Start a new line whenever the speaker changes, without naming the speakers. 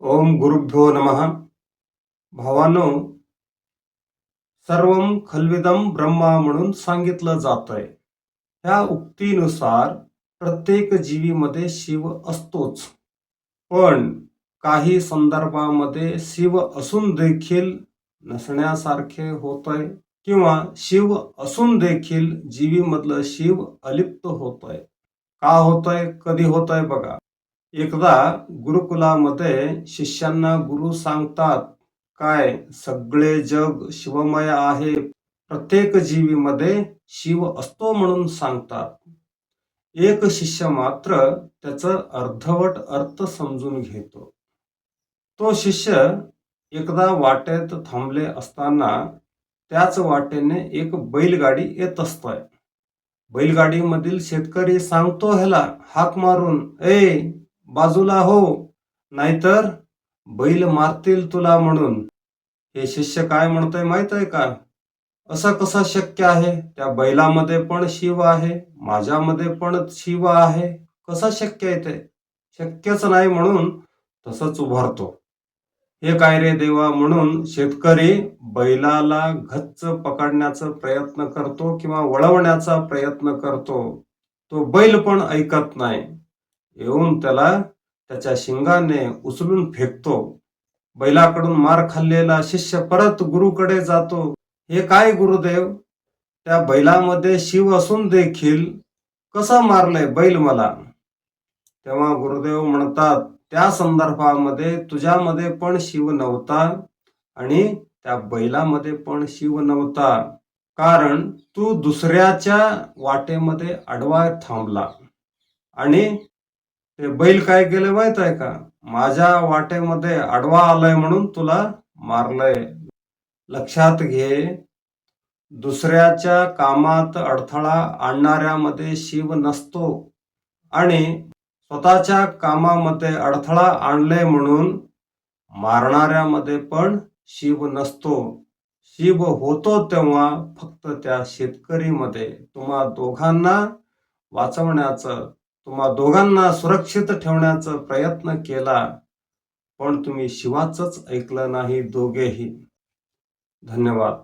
ओम गुरुभ्यो नमः। भावानो सर्व खलविदम ब्रह्मा म्हणून सांगितलं जातंय. ह्या उक्तीनुसार प्रत्येक जीवीमध्ये शिव असतोच. पण काही संदर्भामध्ये शिव असून देखील नसण्यासारखे होतंय किंवा शिव असून देखील जीवीमधलं शिव अलिप्त होतंय. का होतंय? कधी होतंय बघा. एकदा गुरुकुलामध्ये शिष्यांना गुरु सांगतात काय सगळे जग शिवमय आहे. प्रत्येक जीवीमध्ये शिव असतो म्हणून सांगतात. एक शिष्य मात्र त्याचं अर्धवट अर्थ समजून घेतो. तो शिष्य एकदा वाटेत थांबले असताना त्याच वाटेने एक बैलगाडी येत असतोय. बैलगाडीमधील शेतकरी सांगतो ह्याला हाक मारून ए बाजूला हो नाहीतर बैल मारतील तुला म्हणून. हे शिष्य काय म्हणतोय माहीत आहे का? असं कसं शक्य आहे? त्या बैलामध्ये पण शिव आहे माझ्यामध्ये पण शिव आहे. कसं शक्य आहे ते? शक्यच नाही म्हणून तसंच उभारतो. हे काय रे देवा म्हणून शेतकरी बैलाला घच्च पकडण्याचा प्रयत्न करतो किंवा वळवण्याचा प्रयत्न करतो. तो बैल पण ऐकत नाही. येऊन त्याला त्याच्या शिंगाने उचलून फेकतो. बैलाकडून मार खाल्लेला शिष्य परत गुरुकडे जातो. हे काय गुरुदेव? त्या बैलामध्ये शिव असून देखील कसा मारलंय बैल मला? तेव्हा गुरुदेव म्हणतात त्या संदर्भामध्ये तुझ्यामध्ये पण शिव नव्हता आणि त्या बैलामध्ये पण शिव नव्हता. कारण तू दुसऱ्याच्या वाटेमध्ये आडवा थांबला आणि ते बैल काय केलं माहीत आहे का? माझ्या वाटेमध्ये आडवा आलाय म्हणून तुला मारलंय. लक्षात घे दुसऱ्याच्या कामात अडथळा आणणाऱ्यामध्ये शिव नसतो आणि स्वतःच्या कामामध्ये अडथळा आणले म्हणून मारणाऱ्यामध्ये पण शिव नसतो. शिव होतो तेव्हा फक्त त्या शेतकरीमध्ये. तुम्हा दोघांना वाचवण्याचं तुम्हा दोघांना सुरक्षित ठेवण्याचा प्रयत्न केला पण तुम्ही शिवाचंच ऐकलं नाही दोघेही. धन्यवाद.